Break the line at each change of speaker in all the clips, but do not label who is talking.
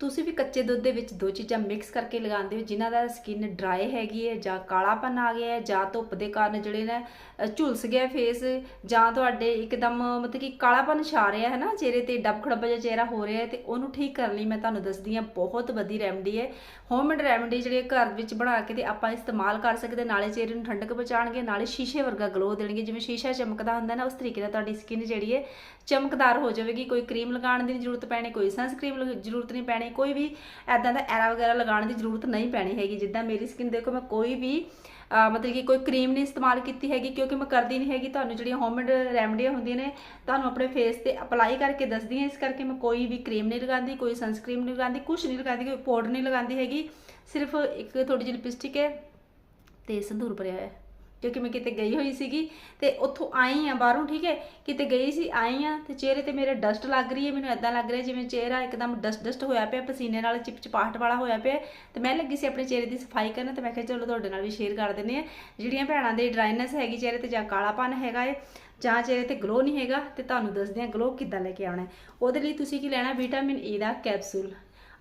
ਤੁਸੀਂ ਵੀ ਕੱਚੇ ਦੁੱਧ ਦੇ ਵਿੱਚ ਦੋ ਚੀਜ਼ਾਂ ਮਿਕਸ ਕਰਕੇ ਲਗਾਉਂਦੇ ਹੋ, ਜਿਨ੍ਹਾਂ ਦਾ ਸਕਿਨ ਡਰਾਈ ਹੈਗੀ ਹੈ ਜਾਂ ਕਾਲਾਪਨ ਆ ਗਿਆ ਹੈ ਜਾਂ ਧੁੱਪ ਦੇ ਕਾਰਨ ਜਿਹੜੇ ਨੇ ਝੁਲਸ ਗਿਆ ਫੇਸ ਜਾਂ ਤੁਹਾਡੇ ਇੱਕਦਮ ਮਤਲਬ ਕਿ ਕਾਲਾਪਨ ਛਾ ਰਿਹਾ ਹੈ ਨਾ, ਚਿਹਰੇ ਤੇ ਡੱਬ ਖੜੱਬਾ ਜਿਹਾ ਚਿਹਰਾ ਹੋ ਰਿਹਾ ਹੈ ਤੇ ਉਹਨੂੰ ਠੀਕ ਕਰਨ ਲਈ ਮੈਂ ਤੁਹਾਨੂੰ ਦੱਸਦੀ ਹਾਂ, ਬਹੁਤ ਵਧੀਆ ਰੈਮਡੀ ਹੈ। ਹੋਮਮੇਡ ਰੈਮਡੀ ਜਿਹੜੇ ਘਰ ਵਿੱਚ ਬਣਾ ਕੇ ਤੇ ਆਪਾਂ ਇਸਤੇਮਾਲ ਕਰ ਸਕਦੇ ਨਾਲੇ ਚਿਹਰੇ ਨੂੰ ਠੰਡਕ ਪਹੁੰਚਾਣਗੇ ਨਾਲੇ ਸ਼ੀਸ਼ੇ ਵਰਗਾ ਗਲੋ ਦੇਣਗੇ। ਜਿਵੇਂ ਸ਼ੀਸ਼ਾ ਚਮਕਦਾ ਹੁੰਦਾ ਨਾ, ਉਸ ਤਰੀਕੇ ਨਾਲ ਤੁਹਾਡੀ ਸਕਿਨ ਜਿਹੜੀ ਹੈ ਚਮਕਦਾਰ ਹੋ ਜਾਵੇਗੀ। ਕੋਈ ਕਰੀਮ ਲਗਾਉਣ ਦੀ ਨਹੀਂ ਜ਼ਰੂਰਤ ਪੈਣੀ, ਕੋਈ ਸਨਸਕ੍ਰੀਮ ਜ਼ਰੂਰਤ ਨਹੀਂ ਪੈਣੀ। ਕੋਈ ਵੀ ਐਦਾਂ ਦਾ ਐਰਾ ਵਗੈਰਾ ਲਗਾਉਣ ਦੀ ਜ਼ਰੂਰਤ ਨਹੀਂ ਪੈਣੀ ਹੈਗੀ। ਜਿੱਦਾਂ ਮੇਰੀ ਸਕਿਨ ਦੇਖੋ, ਮੈਂ ਕੋਈ ਵੀ ਮਤਲਬ ਕਿ ਕੋਈ ਕਰੀਮ ਨਹੀਂ ਇਸਤੇਮਾਲ ਕੀਤੀ ਹੈਗੀ ਕਿਉਂਕਿ ਮੈਂ ਕਰਦੀ ਨਹੀਂ ਹੈਗੀ। ਤੁਹਾਨੂੰ ਜਿਹੜੀਆਂ ਹੋਮਮੇਡ ਰੈਮਡੀਆਂ ਹੁੰਦੀਆਂ ਨੇ, ਤੁਹਾਨੂੰ ਆਪਣੇ ਫੇਸ ਤੇ ਅਪਲਾਈ ਕਰਕੇ ਦੱਸਦੀ ਹਾਂ। ਇਸ ਕਰਕੇ ਮੈਂ ਕੋਈ ਵੀ ਕਰੀਮ ਨਹੀਂ ਲਗਾਉਂਦੀ, ਕੋਈ ਸਨਸਕ੍ਰੀਮ ਨਹੀਂ ਲਗਾਉਂਦੀ ਕੁਝ ਨਹੀਂ ਲਗਾਉਂਦੀ, ਕੋਈ ਪਾਊਡਰ ਨਹੀਂ ਲਗਾਉਂਦੀ ਹੈਗੀ। ਸਿਰਫ ਇੱਕ ਥੋੜੀ ਜਿਹੀ ਲਿਪਸਟਿਕ ਹੈ ਤੇ ਸੰਧੂਰ ਭਰਿਆ ਹੈ। ਕਿਉਂਕਿ ਮੈਂ ਕਿਤੇ ਗਈ ਹੋਈ ਸੀਗੀ ਤੇ ਉੱਥੋਂ ਆਈ ਆ ਬਾਹਰੋਂ, ਠੀਕ ਹੈ? ਕਿਤੇ ਗਈ ਸੀ, ਆਈ ਆ ਤੇ ਚਿਹਰੇ ਤੇ ਮੇਰੇ ਡਸਟ ਲੱਗ ਰਹੀ ਹੈ, ਮੈਨੂੰ ਐਦਾਂ ਲੱਗ ਰਿਹਾ ਜਿਵੇਂ ਚਿਹਰਾ ਇੱਕਦਮ ਡਸਟ ਡਸਟ ਹੋਇਆ ਪਿਆ, ਪਸੀਨੇ ਨਾਲ ਚਿਪਚਿਪਾਹਟ ਵਾਲਾ ਹੋਇਆ ਪਿਆ। ਤੇ ਮੈਂ ਲੱਗੀ ਸੀ ਆਪਣੇ ਚਿਹਰੇ ਦੀ ਸਫ਼ਾਈ ਕਰਨ ਤੇ ਮੈਂ ਕਿਹਾ ਚਲੋ ਤੁਹਾਡੇ ਨਾਲ ਵੀ ਸ਼ੇਅਰ ਕਰ ਦਿੰਦੇ ਆ ਜਿਹੜੀਆਂ ਭੈਣਾਂ ਦੇ ਡਰਾਈਨੈਸ ਹੈਗੀ, ਚਿਹਰੇ ਤੇ ਜਾਂ ਕਾਲਾਪਨ ਹੈਗਾ ਏ, ਜਾਂ ਚਿਹਰੇ ਤੇ ਗਲੋ ਨਹੀਂ ਹੈਗਾ, ਤੇ ਤੁਹਾਨੂੰ ਦੱਸਦੇ ਆ ਗਲੋ ਕਿੱਦਾਂ ਲੈ ਕੇ ਆਉਣਾ ਉਹਦੇ ਲਈ ਤੁਸੀਂ ਕੀ ਲੈਣਾ ਵਿਟਾਮਿਨ ਈ e ਦਾ ਕੈਪਸੂਲ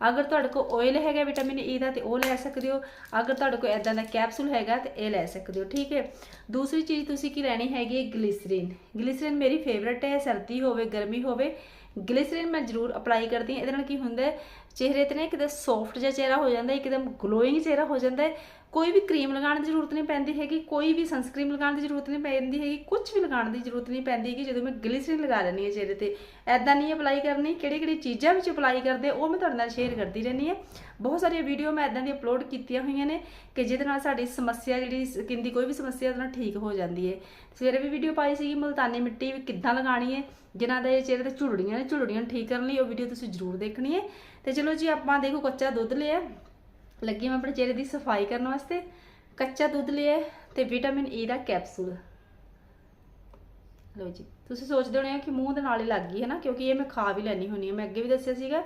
ਅਗਰ ਤੁਹਾਡੇ ਕੋਲ ਆਇਲ ਹੈਗਾ ਵਿਟਾਮਿਨ ਈ e ਦਾ ਤੇ ਉਹ ਲੈ ਸਕਦੇ ਹੋ। ਅਗਰ ਤੁਹਾਡੇ ਕੋਲ ਐਦਾਂ ਦਾ ਕੈਪਸੂਲ ਹੈਗਾ ਤੇ ਇਹ ਲੈ ਸਕਦੇ ਹੋ, ਠੀਕ ਹੈ। ਦੂਸਰੀ ਚੀਜ਼ ਤੁਸੀਂ ਕੀ ਲੈਣੀ ਹੈਗੀ ਹੈ? ਗਲਿਸਰੀਨ ਗਲਿਸਰੀਨ ਮੇਰੀ ਫੇਵਰਟ ਹੈ, ਸਰਦੀ ਹੋਵੇ, ਗਰਮੀ ਹੋਵੇ। ਗਲਿਸਰੀਨ ਮੈਂ ਜ਼ਰੂਰ ਅਪਲਾਈ ਕਰਦੀ ਹਾਂ। ਇਹਦੇ ਨਾਲ ਕੀ ਹੁੰਦਾ ਹੈ? ਚਿਹਰੇ ਤੇ ਨਾ ਇੱਕਦਮ ਸੌਫਟ ਜਿਹਾ ਚਿਹਰਾ ਹੋ ਜਾਂਦਾ ਹੈ ਇੱਕਦਮ ਗਲੋਇੰਗ ਚਿਹਰਾ ਹੋ ਜਾਂਦਾ ਹੈ। ਕੋਈ ਵੀ ਕਰੀਮ ਲਗਾਉਣ ਦੀ ਜ਼ਰੂਰਤ ਨਹੀਂ ਪੈਂਦੀ ਹੈਗੀ, ਕੋਈ ਵੀ ਸਨਸਕ੍ਰੀਮ ਲਗਾਉਣ ਦੀ ਜ਼ਰੂਰਤ ਨਹੀਂ ਪੈਂਦੀ ਹੈਗੀ ਕੁਝ ਵੀ ਲਗਾਉਣ ਦੀ ਜ਼ਰੂਰਤ ਨਹੀਂ ਪੈਂਦੀ ਹੈਗੀ, ਜਦੋਂ ਮੈਂ ਗਲਿਸਰੀਨ ਲਗਾ ਲੈਂਦੀ ਹਾਂ ਚਿਹਰੇ ਤੇ ਐਦਾਂ ਨਹੀਂ ਅਪਲਾਈ ਕਰਨੀ ਕਿਹੜੀ ਕਿਹੜੀ ਚੀਜ਼ਾਂ ਵਿੱਚ ਅਪਲਾਈ ਕਰਦੇ, ਉਹ ਮੈਂ ਤੁਹਾਡੇ ਨਾਲ ਸ਼ੇਅਰ ਕਰਦੀ ਰਹਿੰਦੀ ਹਾਂ। ਬਹੁਤ ਸਾਰੀਆਂ ਵੀਡੀਓ ਮੈਂ ਐਦਾਂ ਦੀ ਅਪਲੋਡ ਕੀਤੀਆਂ ਹੋਈਆਂ ਨੇ ਕਿ ਜਿਹਦੇ ਨਾਲ ਸਾਡੀ ਸਮੱਸਿਆ ਜਿਹੜੀ ਸਕਿਨ ਦੀ ਕੋਈ ਵੀ ਸਮੱਸਿਆ ਉਹਦੇ ਨਾਲ ਠੀਕ ਹੋ ਜਾਂਦੀ ਹੈ। ਸਵੇਰੇ ਵੀ ਵੀਡੀਓ ਪਾਈ ਸੀਗੀ, ਮੁਲਤਾਨੀ ਮਿੱਟੀ ਵੀ ਕਿੱਦਾਂ ਲਗਾਣੀ ਹੈ, ਜਿਨ੍ਹਾਂ ਦੇ ਚਿਹਰੇ ਤੇ ਝੁਰੜੀਆਂ ਨੇ, ਝੁਰੜੀਆਂ ਨੂੰ ਠੀਕ ਕਰਨ ਲਈ ਉਹ ਵੀਡੀਓ ਤੁਸੀਂ ਜ਼ਰੂਰ ਦੇਖਣੀ ਹੈ। ਤੇ ਚਲੋ ਜੀ, ਆਪਾਂ ਦੇਖੋ ਕੱਚਾ ਦੁੱਧ ਲਿਆ। ਲੱਗੀ ਮੈਂ ਆਪਣੇ ਚਿਹਰੇ ਦੀ ਸਫ਼ਾਈ ਕਰਨ ਵਾਸਤੇ। ਕੱਚਾ ਦੁੱਧ ਲਿਆ ਤੇ ਵਿਟਾਮਿਨ ਈ ਦਾ ਕੈਪਸੂਲ। ਲਓ ਜੀ, ਤੁਸੀਂ ਸੋਚਦੇ ਹੋਣੇ ਆ ਕਿ ਮੂੰਹ ਦੇ ਨਾਲ ਹੀ ਲੱਗ ਗਈ ਹੈ ਨਾ, ਕਿਉਂਕਿ ਇਹ ਮੈਂ ਖਾ ਵੀ ਲੈਣੀ ਹੁੰਨੀ ਹੈ। ਮੈਂ ਅੱਗੇ ਵੀ ਦੱਸਿਆ ਸੀਗਾ,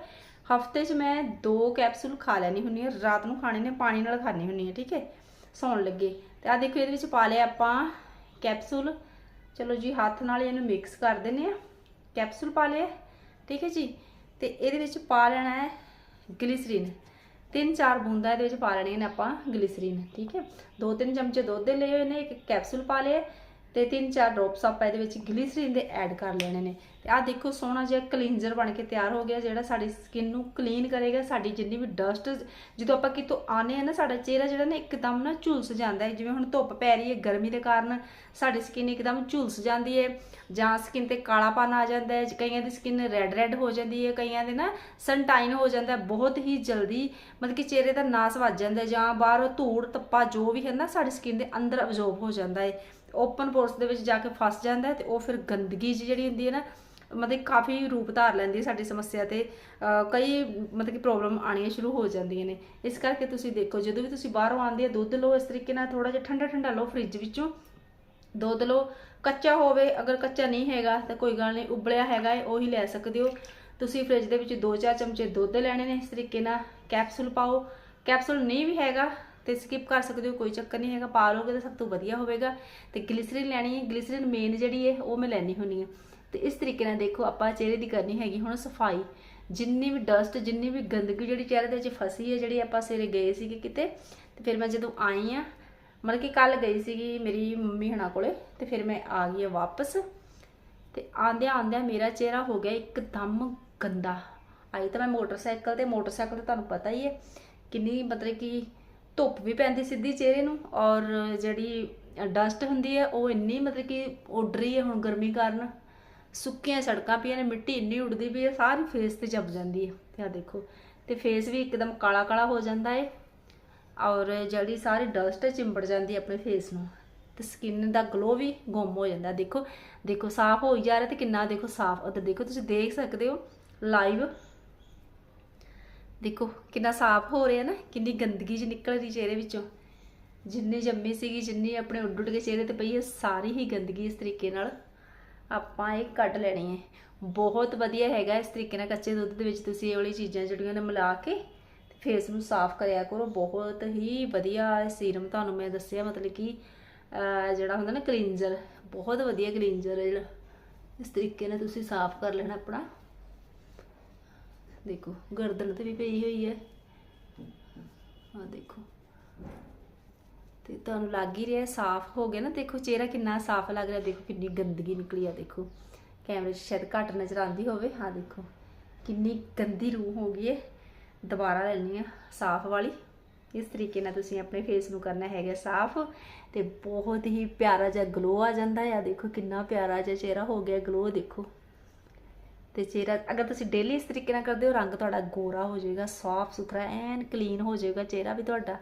ਹਫ਼ਤੇ 'ਚ ਮੈਂ ਦੋ ਕੈਪਸੂਲ ਖਾ ਲੈਣੀ ਹੁੰਨੀ ਹੈ। ਰਾਤ ਨੂੰ ਖਾਣੇ ਨੇ, ਪਾਣੀ ਨਾਲ ਖਾਣੀ ਹੁੰਨੀ ਹੈ, ਠੀਕ ਹੈ? ਸੌਣ ਲੱਗੇ। ਤੇ ਆ ਦੇਖੋ, ਇਹਦੇ ਵਿੱਚ ਪਾ ਲਿਆ ਆਪਾਂ ਕੈਪਸੂਲ। ਚਲੋ ਜੀ, ਹੱਥ ਨਾਲ ਇਹਨੂੰ ਮਿਕਸ ਕਰ ਦਿੰਨੇ ਆ ਕੈਪਸੂਲ ਪਾ ਲਿਆ, ਠੀਕ ਹੈ ਜੀ? ਤੇ ਇਹਦੇ ਵਿੱਚ ਪਾ ਲੈਣਾ ਹੈ ਗਲਿਸਰੀਨ। ਤਿੰਨ ਚਾਰ ਬੂੰਦਾਂ ਇਹਦੇ ਵਿੱਚ ਪਾ ਲੈਣੀਆਂ ਨੇ ਆਪਾਂ ਗਲਿਸਰੀਨ, ਠੀਕ ਹੈ? ਦੋ ਤਿੰਨ ਚਮਚੇ ਦੁੱਧ ਦੇ ਲਏ ਹੋਏ ਨੇ, ਇੱਕ ਕੈਪਸੂਲ ਪਾ ਲਿਆ ਤੇ ਤਿੰਨ ਚਾਰ ਡ੍ਰੌਪਸ ਆਪਾਂ ਇਹਦੇ ਵਿੱਚ ਗਲਿਸਰੀਨ ਦੇ ਐਡ ਕਰ ਲੈਣੇ ਨੇ। ਤੇ ਆਹ ਦੇਖੋ ਸੋਹਣਾ ਜਿਹਾ ਕਲੀਨਜ਼ਰ ਬਣ ਕੇ ਤਿਆਰ ਹੋ ਗਿਆ, ਜਿਹੜਾ ਸਾਡੀ ਸਕਿਨ ਨੂੰ ਕਲੀਨ ਕਰੇਗਾ, ਸਾਡੀ ਜਿੰਨੀ ਵੀ ਡਸਟ ਜਦੋਂ ਆਪਾਂ ਕਿਤੋਂ ਆਨੇ ਆ ਨਾ, ਸਾਡਾ ਚਿਹਰਾ ਜਿਹੜਾ ਨਾ ਇੱਕਦਮ ਨਾ ਝੁਲਸ ਜਾਂਦਾ ਹੈ। ਜਿਵੇਂ ਹੁਣ ਧੁੱਪ ਪੈ ਰਹੀ ਹੈ ਗਰਮੀ ਦੇ ਕਾਰਨ, ਸਾਡੀ ਸਕਿਨ ਇੱਕਦਮ ਝੁਲਸ ਜਾਂਦੀ ਹੈ ਜਾਂ ਸਕਿਨ ਤੇ ਕਾਲਾਪਨ ਆ ਜਾਂਦਾ ਹੈ, ਕਈਆਂ ਦੀ ਸਕਿਨ ਰੈੱਡ ਰੈੱਡ ਹੋ ਜਾਂਦੀ ਹੈ, ਕਈਆਂ ਦੇ ਨਾ ਸਨਟਾਈਨ ਹੋ ਜਾਂਦਾ ਬਹੁਤ ਹੀ ਜਲਦੀ ਮਤਲਬ ਕਿ ਚਿਹਰੇ ਦਾ ਨਾਸ ਵੱਜ ਜਾਂਦਾ ਜਾਂ ਬਾਹਰੋਂ ਧੂੜ ਤੱਪਾ ਜੋ ਵੀ ਹੈ ਨਾ, ਸਾਡੀ ਸਕਿਨ ਦੇ ਅੰਦਰ ਅਬਜ਼ੌਰਬ ਹੋ ਜਾਂਦਾ ਹੈ। ਓਪਨ ਪੋਰਸ ਦੇ ਵਿੱਚ ਜਾ ਕੇ ਫਸ ਜਾਂਦਾ ਹੈ ਤੇ ਉਹ ਫਿਰ ਗੰਦਗੀ ਜਿਹੀ ਜਿਹੜੀ ਹੁੰਦੀ ਹੈ ਨਾ, ਮਤਲਬ ਕਾਫੀ ਰੂਪ ਧਾਰ ਲੈਂਦੀ ਹੈ ਸਾਡੀ ਸਮੱਸਿਆ ਤੇ ਕਈ ਮਤਲਬ ਕਿ ਪ੍ਰੋਬਲਮ ਆਣੀਆਂ ਸ਼ੁਰੂ ਹੋ ਜਾਂਦੀਆਂ ਨੇ। ਇਸ ਕਰਕੇ ਤੁਸੀਂ ਦੇਖੋ, ਜਦੋਂ ਵੀ ਤੁਸੀਂ ਬਾਹਰੋਂ ਆਉਂਦੇ ਆ ਦੁੱਧ ਲਓ ਇਸ ਤਰੀਕੇ ਨਾਲ ਥੋੜਾ ਜਿਹਾ ਠੰਡਾ ਠੰਡਾ ਲਓ ਫ੍ਰਿਜ ਵਿੱਚੋਂ। ਦੁੱਧ ਲਓ, ਕੱਚਾ ਹੋਵੇ, ਅਗਰ ਕੱਚਾ ਨਹੀਂ ਹੈਗਾ ਤਾਂ ਕੋਈ ਗੱਲ ਨਹੀਂ, ਉਬਲਿਆ ਹੈਗਾ ਹੈ, ਉਹੀ ਲੈ ਸਕਦੇ ਹੋ। ਤੁਸੀਂ ਫ੍ਰਿਜ ਦੇ ਵਿੱਚ 2-4 ਚਮਚੇ ਦੁੱਧ ਲੈਣੇ ਨੇ ਇਸ ਤਰੀਕੇ ਨਾਲ। ਕੈਪਸੂਲ ਪਾਓ। ਕੈਪਸੂਲ ਨਹੀਂ ਵੀ ਹੈਗਾ ਤੇ ਸਕਿਪ ਕਰ ਸਕਦੇ ਹੋ, ਕੋਈ ਚੱਕਰ ਨਹੀਂ ਹੈਗਾ, ਪਾ ਲੋਗੇ ਤਾਂ ਸਭ ਤੋਂ ਵਧੀਆ ਹੋਵੇਗਾ। ਤੇ ਗਲਿਸਰੀਨ ਲੈਣੀ ਹੈ ਗਲਿਸਰੀਨ ਮੇਨ ਜਿਹੜੀ ਹੈ, ਉਹ ਮੈਂ ਲੈਣੀ ਹੁੰਨੀ ਹੈ। ਤੇ ਇਸ ਤਰੀਕੇ ਨਾਲ ਦੇਖੋ, ਆਪਾਂ ਚਿਹਰੇ ਦੀ ਕਰਨੀ ਹੈਗੀ ਹੁਣ ਸਫ਼ਾਈ। ਜਿੰਨੀ ਵੀ ਡਸਟ ਜਿੰਨੀ ਵੀ ਗੰਦਗੀ ਜਿਹੜੀ ਚਿਹਰੇ ਦੇ ਵਿੱਚ ਫਸੀ ਹੈ, ਜਿਹੜੀ ਆਪਾਂ ਸਵੇਰੇ ਗਏ ਸੀਗੇ ਕਿਤੇ, ਤੇ ਫਿਰ ਮੈਂ ਜਦੋਂ ਆਈ ਆ ਮਤਲਬ ਕਿ ਕੱਲ ਗਈ ਸੀਗੀ ਮੇਰੀ ਮੰਮੀ ਹਣਾ ਕੋਲੇ, ਤੇ ਫਿਰ ਮੈਂ ਆ ਗਈ ਆ ਵਾਪਸ। ਤੇ ਆਂਦਿਆਂ ਆਂਦਿਆਂ ਮੇਰਾ ਚਿਹਰਾ ਹੋ ਗਿਆ ਇੱਕਦਮ ਗੰਦਾ। ਆਈ ਤਾਂ ਮੈਂ ਮੋਟਰਸਾਈਕਲ ਤੇ ਮੋਟਰਸਾਈਕਲ ਤੇ ਤੁਹਾਨੂੰ ਪਤਾ ਹੀ ਹੈ, ਕਿੰਨੀ ਮਤਲਬ ਕਿ ਧੁੱਪ ਵੀ ਪੈਂਦੀ ਸਿੱਧੀ ਚਿਹਰੇ ਨੂੰ ਔਰ ਜਿਹੜੀ ਡਸਟ ਹੁੰਦੀ ਹੈ, ਉਹ ਇੰਨੀ ਮਤਲਬ ਕਿ ਉੱਡ ਰਹੀ ਹੈ ਹੁਣ ਗਰਮੀ ਕਾਰਨ। ਸੁੱਕੀਆਂ ਸੜਕਾਂ ਪਈਆਂ ਨੇ, ਮਿੱਟੀ ਇੰਨੀ ਉੱਡਦੀ ਪਈ ਹੈ, ਸਾਰੀ ਫੇਸ ਤੇ ਜੰਮ ਜਾਂਦੀ ਹੈ। ਤੇ ਆ ਦੇਖੋ, ਤੇ ਫੇਸ ਵੀ ਇੱਕਦਮ ਕਾਲਾ ਕਾਲਾ ਹੋ ਜਾਂਦਾ ਹੈ ਔਰ ਜਿਹੜੀ ਸਾਰੀ ਡਸਟ ਚਿੰਬੜ ਜਾਂਦੀ ਹੈ ਆਪਣੇ ਫੇਸ ਨੂੰ। ਤੇ ਸਕਿਨ ਦਾ ਗਲੋ ਵੀ ਗੁੰਮ ਹੋ ਜਾਂਦਾ। ਦੇਖੋ ਦੇਖੋ, ਸਾਫ਼ ਹੋਈ ਜਾ ਰਿਹਾ ਤੇ ਕਿੰਨਾ ਦੇਖੋ ਸਾਫ਼। ਉਧਰ ਦੇਖੋ, ਤੁਸੀਂ ਦੇਖ ਸਕਦੇ ਹੋ ਲਾਈਵ ਦੇਖੋ ਕਿੰਨਾ ਸਾਫ਼ ਹੋ ਰਿਹਾ ਨਾ, ਕਿੰਨੀ ਗੰਦਗੀ ਜਿਹੀ ਨਿਕਲ ਰਹੀ ਚਿਹਰੇ ਵਿੱਚੋਂ। ਜਿੰਨੀ ਜੰਮੀ ਸੀਗੀ, ਜਿੰਨੀ ਆਪਣੇ ਉੱਡ ਉੱਡ ਕੇ ਚਿਹਰੇ ਤੇ ਪਈ ਹੈ ਸਾਰੀ ਹੀ ਗੰਦਗੀ ਇਸ ਤਰੀਕੇ ਨਾਲ ਆਪਾਂ ਇਹ ਕੱਢ ਲੈਣੀ ਹੈ। ਬਹੁਤ ਵਧੀਆ ਹੈਗਾ ਇਸ ਤਰੀਕੇ ਨਾਲ ਕੱਚੇ ਦੁੱਧ ਦੇ ਵਿੱਚ ਤੁਸੀਂ ਇਹ ਵਾਲੀ ਚੀਜ਼ਾਂ ਜਿਹੜੀਆਂ ਨੇ ਮਿਲਾ ਕੇ ਫੇਸ ਨੂੰ ਸਾਫ਼ ਕਰਿਆ ਕਰੋ। ਬਹੁਤ ਹੀ ਵਧੀਆ ਸੀਰਮ ਤੁਹਾਨੂੰ ਮੈਂ ਦੱਸਿਆ, ਮਤਲਬ ਕਿ ਜਿਹੜਾ ਹੁੰਦਾ ਨਾ ਕਲੀਨਜ਼ਰ ਬਹੁਤ ਵਧੀਆ ਕਲੀਨਜ਼ਰ ਹੈ ਜਿਹੜਾ। ਇਸ ਤਰੀਕੇ ਨਾਲ ਤੁਸੀਂ ਸਾਫ਼ ਕਰ ਲੈਣਾ ਆਪਣਾ। ਦੇਖੋ, ਗਰਦਨ ਤੇ ਵੀ ਪਈ ਹੋਈ ਹੈ। ਆ ਦੇਖੋ। ਤੇ ਤੁਹਾਨੂੰ ਲੱਗ ਹੀ ਰਿਹਾ, ਸਾਫ਼ ਹੋ ਗਿਆ ਨਾ। ਦੇਖੋ, ਚਿਹਰਾ ਕਿੰਨਾ ਸਾਫ਼ ਲੱਗ ਰਿਹਾ। ਦੇਖੋ, ਕਿੰਨੀ ਗੰਦਗੀ ਨਿਕਲੀ ਆ, ਦੇਖੋ। ਕੈਮਰੇ 'ਚ ਸ਼ਾਇਦ ਘੱਟ ਨਜ਼ਰ ਆਉਂਦੀ ਹੋਵੇ। ਹਾਂ ਦੇਖੋ, ਕਿੰਨੀ ਗੰਦੀ ਰੂਹ ਹੋ ਗਈ ਹੈ। ਦੁਬਾਰਾ ਲੈਣੀ ਆ ਸਾਫ਼ ਵਾਲੀ। ਇਸ ਤਰੀਕੇ ਨਾਲ ਤੁਸੀਂ ਆਪਣੇ ਫੇਸ ਨੂੰ ਕਰਨਾ ਹੈਗਾ ਸਾਫ਼। ਤੇ ਬਹੁਤ ਹੀ ਪਿਆਰਾ ਜਿਹਾ ਗਲੋ ਆ ਜਾਂਦਾ ਹੈ। ਆ ਦੇਖੋ, ਕਿੰਨਾ ਪਿਆਰਾ ਜਿਹਾ ਚਿਹਰਾ ਹੋ ਗਿਆ ਗਲੋ ਦੇਖੋ। ਤੇ ਚਿਹਰਾ, ਅਗਰ ਤੁਸੀਂ ਡੇਲੀ ਇਸ ਤਰੀਕੇ ਨਾਲ ਕਰਦੇ ਹੋ, ਰੰਗ ਤੁਹਾਡਾ ਗੋਰਾ ਹੋ ਜਾਏਗਾ, ਸਾਫ਼ ਸੁਥਰਾ, ਐਨ ਕਲੀਨ ਹੋ ਜਾਏਗਾ ਚਿਹਰਾ ਵੀ ਤੁਹਾਡਾ।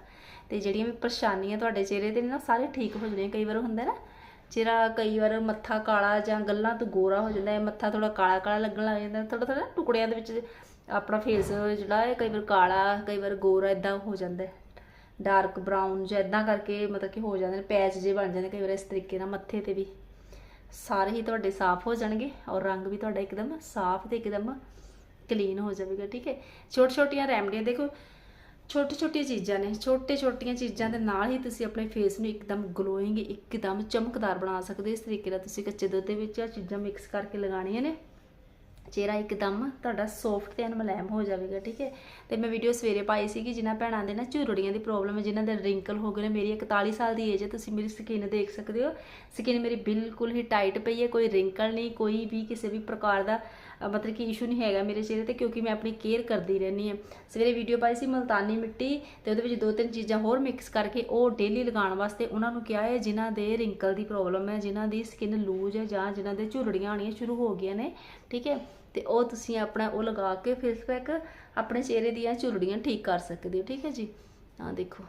ਤੇ ਜਿਹੜੀਆਂ ਵੀ ਪਰੇਸ਼ਾਨੀਆਂ ਤੁਹਾਡੇ ਚਿਹਰੇ ਤੇ ਨੇ ਨਾ, ਸਾਰੇ ਠੀਕ ਹੋ ਜਾਣੀਆਂ ਕਈ ਵਾਰ ਹੁੰਦਾ ਨਾ। ਚਿਹਰਾ ਕਈ ਵਾਰ ਮੱਥਾ ਕਾਲਾ ਜਾਂ ਗੱਲਾਂ ਤੋਂ ਗੋਰਾ ਹੋ ਜਾਂਦਾ ਹੈ ਮੱਥਾ ਥੋੜਾ ਕਾਲਾ ਕਾਲਾ ਲੱਗਣ ਲੱਗ ਜਾਂਦਾ ਥੋੜਾ ਥੋੜਾ ਟੁਕੜਿਆਂ ਦੇ ਵਿੱਚ ਆਪਣਾ ਫੇਸ ਜਿਹੜਾ ਹੈ, ਕਈ ਵਾਰ ਕਾਲਾ, ਕਈ ਵਾਰ ਗੋਰਾ ਇਦਾਂ ਹੋ ਜਾਂਦਾ ਹੈ। ਡਾਰਕ ਬਰਾਊਨ ਜਾਂ ਇਦਾਂ ਕਰਕੇ ਮਤਲਬ ਕਿ ਹੋ ਜਾਂਦੇ ਨੇ ਪੈਚ ਜੇ ਬਣ ਜਾਂਦੇ ਕਈ ਵਾਰ ਇਸ ਤਰੀਕੇ ਨਾਲ ਮੱਥੇ ਤੇ ਵੀ। ਸਾਰੇ ਹੀ ਤੁਹਾਡੇ ਸਾਫ਼ ਹੋ ਜਾਣਗੇ ਔਰ ਰੰਗ ਵੀ ਤੁਹਾਡਾ ਇੱਕਦਮ ਸਾਫ਼ ਤੇ ਇੱਕਦਮ ਕਲੀਨ ਹੋ ਜਾਵੇਗਾ, ਠੀਕ ਹੈ? ਛੋਟੀ ਛੋਟੀਆਂ ਰੈਮਡੀਆਂ ਦੇਖੋ ਛੋਟੀ ਛੋਟੀਆਂ ਚੀਜ਼ਾਂ ਨੇ ਛੋਟੇ ਛੋਟੀਆਂ ਚੀਜ਼ਾਂ ਦੇ ਨਾਲ ਹੀ ਤੁਸੀਂ ਆਪਣੇ ਫੇਸ ਨੂੰ ਇੱਕਦਮ ਗਲੋਇੰਗ ਇੱਕਦਮ ਚਮਕਦਾਰ ਬਣਾ ਸਕਦੇ ਹੋ। ਇਸ ਤਰੀਕੇ ਨਾਲ ਤੁਸੀਂ ਕੱਚੇ ਦੁੱਧ ਦੇ ਵਿੱਚ ਇਹ ਚੀਜ਼ਾਂ ਮਿਕਸ ਕਰਕੇ ਲਗਾਉਣੀਆਂ ਨੇ। ਚਿਹਰਾ ਇੱਕਦਮ ਤੁਹਾਡਾ ਸੌਫਟ ਤੇ ਮੁਲਾਇਮ ਹੋ ਜਾਵੇਗਾ, ਠੀਕ ਹੈ? ਤੇ ਮੈਂ ਵੀਡੀਓ ਸਵੇਰੇ ਪਾਈ ਸੀਗੀ, ਜਿਨ੍ਹਾਂ ਭੈਣਾਂ ਦੇ ਨਾ ਝੁਰੜੀਆਂ ਦੀ ਪ੍ਰੋਬਲਮ ਹੈ, ਜਿਨ੍ਹਾਂ ਦੇ ਰਿੰਕਲ ਹੋ ਗਏ ਨੇ, ਮੇਰੀ 41 ਸਾਲ ਦੀ ਏਜ ਹੈ, ਤੁਸੀਂ ਮੇਰੀ ਸਕਿਨ ਦੇਖ ਸਕਦੇ ਹੋ। ਸਕਿਨ ਮੇਰੀ ਬਿਲਕੁਲ ਹੀ ਟਾਈਟ ਪਈ ਹੈ, ਕੋਈ ਰਿੰਕਲ ਨਹੀਂ, ਕੋਈ ਵੀ ਕਿਸੇ ਵੀ ਪ੍ਰਕਾਰ ਦਾ ਮਤਲਬ ਕਿ ਇਸ਼ੂ ਨਹੀਂ ਹੈਗਾ ਮੇਰੇ ਚਿਹਰੇ ਤੇ ਕਿਉਂਕਿ ਮੈਂ ਆਪਣੀ ਕੇਅਰ ਕਰਦੀ ਰਹਿੰਦੀ ਹਾਂ। ਸਵੇਰੇ ਵੀਡੀਓ ਪਾਈ ਸੀ ਮਲਤਾਨੀ ਮਿੱਟੀ ਤੇ ਉਹਦੇ ਵਿੱਚ ਦੋ ਤਿੰਨ ਚੀਜ਼ਾਂ ਹੋਰ ਮਿਕਸ ਕਰਕੇ ਉਹ ਡੇਲੀ ਲਗਾਉਣ ਵਾਸਤੇ ਉਹਨਾਂ ਨੂੰ ਕਿਹਾ ਹੈ, ਜਿਨ੍ਹਾਂ ਦੇ ਰਿੰਕਲ ਦੀ ਪ੍ਰੋਬਲਮ ਹੈ, ਜਿਨ੍ਹਾਂ ਦੀ ਸਕਿਨ ਲੂਜ ਹੈ ਜਾਂ ਜਿਨ੍ਹਾਂ ਦੇ ਝੁਰੜੀਆਂ ਆਉਣੀਆਂ ਸ਼ੁਰੂ ਹੋ ਗਈਆਂ ਨੇ, ਠੀਕ ਹੈ? ਤੇ ਉਹ ਤੁਸੀਂ ਆਪਣਾ ਉਹ ਲਗਾ ਕੇ ਫੇਸ ਪੈਕ ਆਪਣੇ ਚਿਹਰੇ ਦੀਆਂ ਝੁਰੜੀਆਂ ਠੀਕ ਕਰ ਸਕਦੇ ਹੋ, ਠੀਕ ਹੈ ਜੀ? ਆਹ ਦੇਖੋ।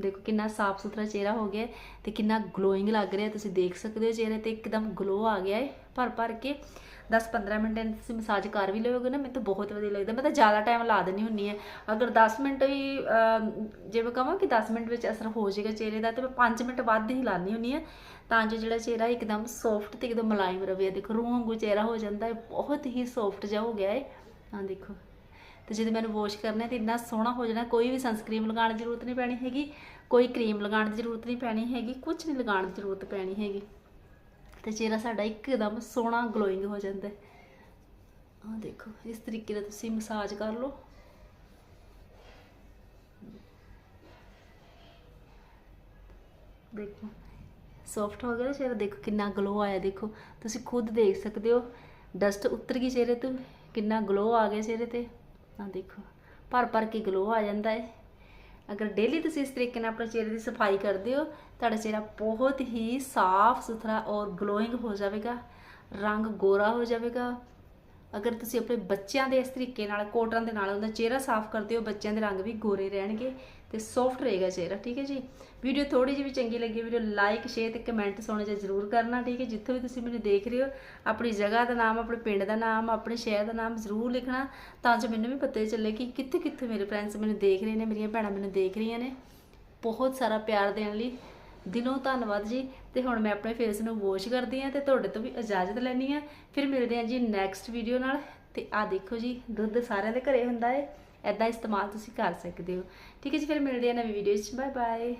ਦੇਖੋ ਕਿੰਨਾ ਸਾਫ਼ ਸੁਥਰਾ ਚਿਹਰਾ ਹੋ ਗਿਆ ਹੈ ਤੇ ਕਿੰਨਾ ਗਲੋਇੰਗ ਲੱਗ ਰਿਹਾ ਤੁਸੀਂ ਦੇਖ ਸਕਦੇ ਹੋ ਚਿਹਰੇ ਤੇ ਇੱਕਦਮ ਗਲੋ ਆ ਗਿਆ ਹੈ ਭਰ ਭਰ ਕੇ। 10-15 ਮਿੰਟ ਤੁਸੀਂ ਮਸਾਜ ਕਰ ਵੀ ਲਓਗੇ ਨਾ ਮੈਨੂੰ ਤਾਂ ਬਹੁਤ ਵਧੀਆ ਲੱਗਦਾ। ਮੈਂ ਤਾਂ ਜ਼ਿਆਦਾ ਟਾਈਮ ਲਾ ਦਿੰਦੀ ਹੁੰਨੀ ਹੈ। ਅਗਰ 10 ਮਿੰਟ ਵੀ ਅਮ, ਜੇ ਮੈਂ ਕਹਾਂ ਕਿ 10 ਮਿੰਟ ਵਿੱਚ ਅਸਰ ਹੋ ਜਾਏਗਾ ਚਿਹਰੇ ਦਾ ਤੇ ਮੈਂ 5 ਮਿੰਟ ਵੱਧ ਹੀ ਲਾਉਂਦੀ ਹੁੰਨੀ ਹੈ। ਤਾਂ ਜੋ ਜਿਹੜਾ ਚਿਹਰਾ ਇੱਕਦਮ ਸੌਫਟ ਤੇ ਇੱਕਦਮ ਮੁਲਾਇਮ ਰਵੇ। ਦੇਖੋ ਰੂਹ ਵਾਂਗੂ ਚਿਹਰਾ ਹੋ ਜਾਂਦਾ ਹੈ ਬਹੁਤ ਹੀ ਸੌਫਟ ਜਿਹਾ ਹੋ ਗਿਆ ਹੈ। ਹਾਂ ਦੇਖੋ। ਤੇ ਜਦੋਂ ਮੈਨੂੰ ਵਾਸ਼ ਕਰਨਾ ਹੈ ਤੇ ਇੰਨਾ ਸੋਹਣਾ ਹੋ ਜਾਣਾ, ਕੋਈ ਵੀ ਸਨਸਕ੍ਰੀਮ ਲਗਾਉਣ ਦੀ ਜ਼ਰੂਰਤ ਨਹੀਂ ਪੈਣੀ ਹੈਗੀ, ਕੋਈ ਕਰੀਮ ਲਗਾਉਣ ਦੀ ਜ਼ਰੂਰਤ ਨਹੀਂ ਪੈਣੀ ਹੈਗੀ ਕੁਝ ਨਹੀਂ ਲਗਾਉਣ ਦੀ ਜ਼ਰੂਰਤ ਪੈਣੀ ਹੈਗੀ। ਤੇ ਚਿਹਰਾ ਸਾਡਾ ਇੱਕਦਮ ਸੋਹਣਾ ਗਲੋਇੰਗ ਹੋ ਜਾਂਦਾ ਹੈ। ਆਹ ਦੇਖੋ, ਇਸ ਤਰੀਕੇ ਨਾਲ ਤੁਸੀਂ ਮਸਾਜ ਕਰ ਲਓ। ਦੇਖੋ ਸੌਫਟ ਹੋ ਗਿਆ ਚਿਹਰਾ, ਦੇਖੋ ਕਿੰਨਾ ਗਲੋ ਆਇਆ, ਦੇਖੋ। ਤੁਸੀਂ ਖੁਦ ਦੇਖ ਸਕਦੇ ਹੋ ਡਸਟ ਉਤਰ ਗਈ ਚਿਹਰੇ ਤੋਂ, ਕਿੰਨਾ ਗਲੋ ਆ ਗਿਆ ਚਿਹਰੇ ਤੇ। ਆ ਦੇਖੋ, ਭਰ ਭਰ ਕੇ ਗਲੋ ਆ ਜਾਂਦਾ ਹੈ ਅਗਰ ਡੇਲੀ ਤੁਸੀਂ ਇਸ ਤਰੀਕੇ ਨਾਲ ਆਪਣੇ ਚਿਹਰੇ ਦੀ ਸਫ਼ਾਈ ਕਰਦੇ ਹੋ, ਤੁਹਾਡਾ ਚਿਹਰਾ ਬਹੁਤ ਹੀ ਸਾਫ਼ ਸੁਥਰਾ ਔਰ ਗਲੋਇੰਗ ਹੋ ਜਾਵੇਗਾ, ਰੰਗ ਗੋਰਾ ਹੋ ਜਾਵੇਗਾ। ਅਗਰ ਤੁਸੀਂ ਆਪਣੇ ਬੱਚਿਆਂ ਦੇ ਇਸ ਤਰੀਕੇ ਨਾਲ ਕੋਟਨ ਦੇ ਨਾਲ ਉਹਦਾ ਚਿਹਰਾ ਸਾਫ਼ ਕਰਦੇ ਹੋ, ਬੱਚਿਆਂ ਦੇ ਰੰਗ ਵੀ ਗੋਰੇ ਰਹਿਣਗੇ। ਤੇ ਸੌਫਟ ਰਹੇਗਾ ਚਿਹਰਾ, ਠੀਕ ਹੈ ਜੀ। ਵੀਡੀਓ ਥੋੜੀ ਜਿਹੀ ਵੀ ਚੰਗੀ ਲੱਗੀ ਵੀਡੀਓ ਲਾਈਕ ਸ਼ੇਅਰ ਤੇ ਕਮੈਂਟ ਸੋਹਣੇ ਜਿਹਾ ਜ਼ਰੂਰ ਕਰਨਾ, ਠੀਕ ਹੈ। ਜਿੱਥੇ ਵੀ ਤੁਸੀਂ ਮੈਨੂੰ ਦੇਖ ਰਹੇ ਹੋ, ਆਪਣੀ ਜਗ੍ਹਾ ਦਾ ਨਾਮ, ਆਪਣੇ ਪਿੰਡ ਦਾ ਨਾਮ, ਆਪਣੇ ਸ਼ਹਿਰ ਦਾ ਨਾਮ ਜ਼ਰੂਰ ਲਿਖਣਾ, ਤਾਂ ਜੋ ਮੈਨੂੰ ਵੀ ਪਤਾ ਚੱਲੇ ਕਿ ਕਿੱਥੇ ਕਿੱਥੇ ਮੇਰੇ ਫਰੈਂਡਸ ਮੈਨੂੰ ਦੇਖ ਰਹੇ ਨੇ, ਮੇਰੀਆਂ ਭੈਣਾਂ ਮੈਨੂੰ ਦੇਖ ਰਹੀਆਂ ਨੇ। ਬਹੁਤ ਸਾਰਾ ਪਿਆਰ ਦੇਣ ਲਈ ਦਿਲੋਂ ਧੰਨਵਾਦ ਜੀ। ਤੇ ਹੁਣ ਮੈਂ ਆਪਣੇ ਫੇਸ ਨੂੰ ਵਾਸ਼ ਕਰਦੀ ਹਾਂ ਤੇ ਤੁਹਾਡੇ ਤੋਂ ਵੀ ਇਜਾਜ਼ਤ ਲੈਣੀ ਆ ਫਿਰ ਮਿਲਦੇ ਹਾਂ ਜੀ ਨੈਕਸਟ ਵੀਡੀਓ ਨਾਲ। ਤੇ ਆ ਦੇਖੋ ਜੀ, ਦੁੱਧ ਸਾਰਿਆਂ ਦੇ ਘਰੇ ਹੁੰਦਾ ਹੈ ਐਦਾਂ ਇਸਤੇਮਾਲ ਤੁਸੀਂ ਕਰ ਸਕਦੇ ਹੋ। ਠੀਕ ਹੈ ਜੀ, ਫਿਰ ਮਿਲਦੇ ਹਾਂ ਨਵੀਂ ਵੀਡੀਓ 'ਚ ਬਾਏ ਬਾਏ